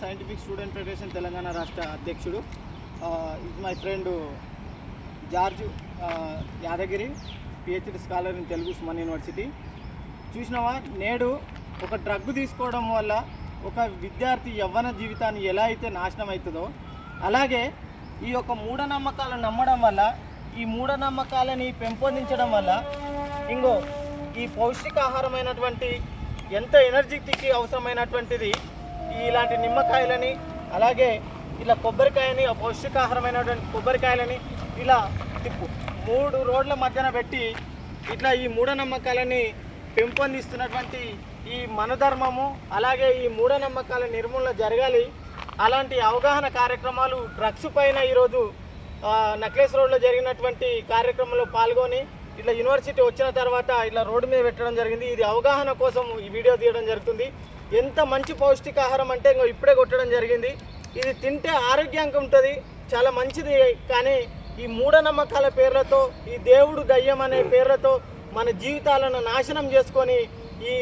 Scientific student federation Telangana రాష్ట్ర అధ్యక్షుడు ఇది my friend George Yadagiri PhD scholar in Telugu Osman university చూసినావా? నేడు ఒక డ్రగ్ తీసుకోవడం వల్ల ఒక విద్యార్థి యవ్వన జీవితాన్ని ఎలా అయితే నాశనం అవుతుందో అలాగే ఈ యొక్క మూఢనమ్మకాలను నమ్మడం వల్ల ఈ మూఢనమ్మకాలని పెంపొందించడం వల్ల ఇంకో ఈ పౌష్టికాహారమైనటువంటి ఎంత ఎనర్జెటిక్ అవసరమైనటువంటిది ఇలాంటి నిమ్మకాయలని అలాగే ఇలా కొబ్బరికాయని పౌష్టికాహారమైనటువంటి కొబ్బరికాయలని ఇలా తిప్పు. మూడు రోడ్ల మధ్యన పెట్టి ఇట్లా ఈ మూఢనమ్మకాలని పెంపొందిస్తున్నటువంటి ఈ మనధర్మము అలాగే ఈ మూఢనమ్మకాల నిర్మూలన జరగాలి. అలాంటి అవగాహన కార్యక్రమాలు డ్రగ్స్ పైన ఈరోజు నక్లెస్ రోడ్లో జరిగినటువంటి కార్యక్రమంలో పాల్గొని ఇట్లా యూనివర్సిటీ వచ్చిన తర్వాత ఇట్లా రోడ్డు మీద పెట్టడం జరిగింది. ఇది అవగాహన కోసం ఈ వీడియో తీయడం జరుగుతుంది. ఎంత మంచి పౌష్టికాహారం అంటే ఇంకో ఇప్పుడే కొట్టడం జరిగింది. ఇది తింటే ఆరోగ్యంగా ఉంటుంది చాలా మంచిది. కానీ ఈ మూఢనమ్మకాల పేర్లతో ఈ దేవుడు దయ్యం అనే పేర్లతో మన జీవితాలను నాశనం చేసుకొని ఈ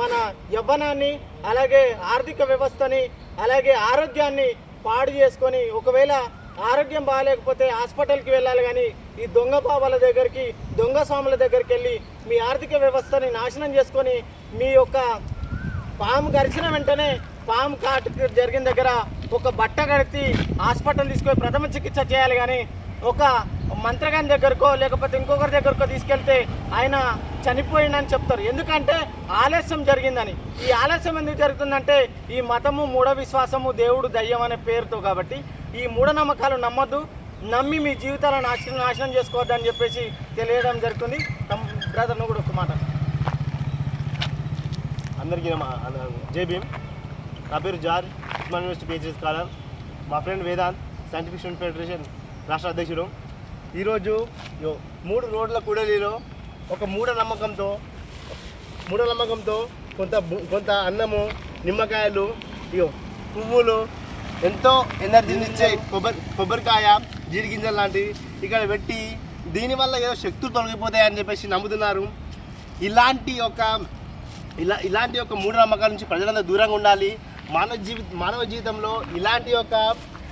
మన యవ్వనాన్ని అలాగే ఆర్థిక వ్యవస్థని అలాగే ఆరోగ్యాన్ని పాడు చేసుకొని ఒకవేళ ఆరోగ్యం బాగాలేకపోతే హాస్పిటల్కి వెళ్ళాలి కానీ ఈ దొంగ బాబాల దగ్గరికి దొంగ స్వాముల దగ్గరికి వెళ్ళి మీ ఆర్థిక వ్యవస్థని నాశనం చేసుకొని మీ యొక్క పాము గరిచిన వెంటనే పాము కాటు జరిగిన దగ్గర ఒక బట్ట కడితే హాస్పిటల్ తీసుకొని ప్రథమ చికిత్స చేయాలి కానీ ఒక మంత్రగాని దగ్గరకో లేకపోతే ఇంకొకరి దగ్గరకో తీసుకెళ్తే ఆయన చనిపోయిందని చెప్తారు. ఎందుకంటే ఆలస్యం జరిగిందని. ఈ ఆలస్యం ఎందుకు జరుగుతుందంటే ఈ మతము మూఢ విశ్వాసము దేవుడు దయ్యం అనే పేరుతో కాబట్టి ఈ మూఢనమ్మకాలు నమ్మద్దు. నమ్మి మీ జీవితాలను నాశనం నాశనం చేసుకోవద్దని చెప్పేసి తెలియడం జరుగుతుంది. బ్రదర్ను కూడా ఒక మాట అందరికీ నమ- జై భీమ్. నా పేరు జార్ ఉస్మాన్ యూనివర్సిటీ పిహెచ్డి స్కాలర్. మా friend Vedant scientific student federation రాష్ట్ర అధ్యక్షుడు. ఈరోజు మూడు రోడ్ల కూడలిలో ఒక మూఢ నమ్మకంతో మూఢ నమ్మకంతో కొంత కొంత అన్నము నిమ్మకాయలు ఇగో పువ్వులు ఎంతో ఎనర్జీనిచ్చే కొబ్బరి కొబ్బరికాయ జీడిగింజలు లాంటివి ఇక్కడ పెట్టి దీనివల్ల ఏదో శక్తులు తొలగిపోతాయని చెప్పేసి నమ్ముతున్నారు. ఇలాంటి ఒక ఇలా ఇలాంటి ఒక మూఢనమ్మకాల నుంచి ప్రజలందరూ దూరంగా ఉండాలి. మానవ జీవి మానవ జీవితంలో ఇలాంటి ఒక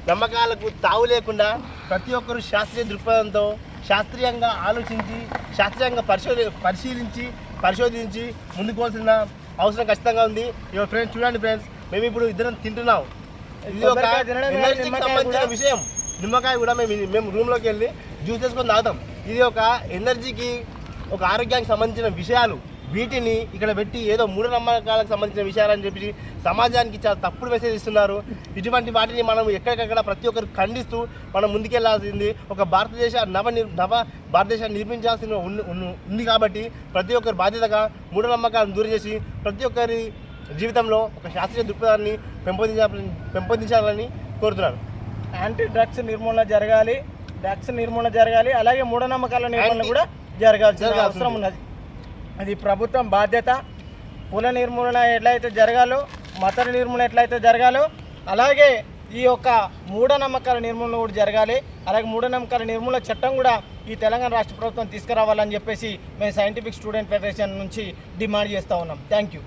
నమ్మకాలకు తావు లేకుండా ప్రతి ఒక్కరు శాస్త్రీయ దృక్పథంతో శాస్త్రీయంగా ఆలోచించి శాస్త్రీయంగా పరిశోధి పరిశీలించి పరిశోధించి ముందుకోవాల్సిన అవసరం ఖచ్చితంగా ఉంది. ఇక ఫ్రెండ్స్ చూడండి ఫ్రెండ్స్ మేము ఇప్పుడు ఇద్దరం తింటున్నాం. ఇది ఒక ఎనర్జీకి సంబంధించిన. విషయం. నిమ్మకాయ కూడా మేము మేము రూమ్లోకి వెళ్ళి జ్యూస్ చేసుకొని తాగుతాం. ఇది ఒక ఎనర్జీకి ఒక ఆరోగ్యానికి సంబంధించిన విషయాలు. వీటిని ఇక్కడ పెట్టి ఏదో మూఢనమ్మకాలకు సంబంధించిన విషయాలని చెప్పి సమాజానికి చాలా తప్పుడు మెసేజ్ ఇస్తున్నారు. ఇటువంటి వాటిని మనం ఎక్కడికక్కడ ప్రతి ఒక్కరు ఖండిస్తూ మనం ముందుకెళ్ళాల్సింది ఒక భారతదేశ నవ నిర్ నవ భారతదేశాన్ని నిర్మించాల్సిన ఉంది కాబట్టి ప్రతి ఒక్కరు బాధ్యతగా మూఢనమ్మకాలను దూరం చేసి ప్రతి ఒక్కరి జీవితంలో ఒక శాస్త్రీయ దృక్పథాన్ని పెంపొందించాలని పెంపొందించాలని కోరుతున్నాను యాంటీ డ్రగ్స్ నిర్మూలన జరగాలి డ్రగ్స్ నిర్మూలన జరగాలి అలాగే మూఢనమ్మకాల నిర్మూలన కూడా జరగాల్సిన జరగాల్సింది. అవసరం ఉన్నది. అది ప్రభుత్వం బాధ్యత. కుల నిర్మూలన ఎట్లయితే జరగాలో మత నిర్మూలన ఎట్లయితే జరగాలో అలాగే ఈ యొక్క మూఢనమ్మకాల నిర్మూలన కూడా జరగాలి. అలాగే మూఢనమ్మకాల నిర్మూలన చట్టం కూడా ఈ తెలంగాణ రాష్ట్ర ప్రభుత్వం తీసుకురావాలని చెప్పేసి మేము సైంటిఫిక్ స్టూడెంట్ ఫెడరేషన్ నుంచి డిమాండ్ చేస్తూ ఉన్నాం. Thank you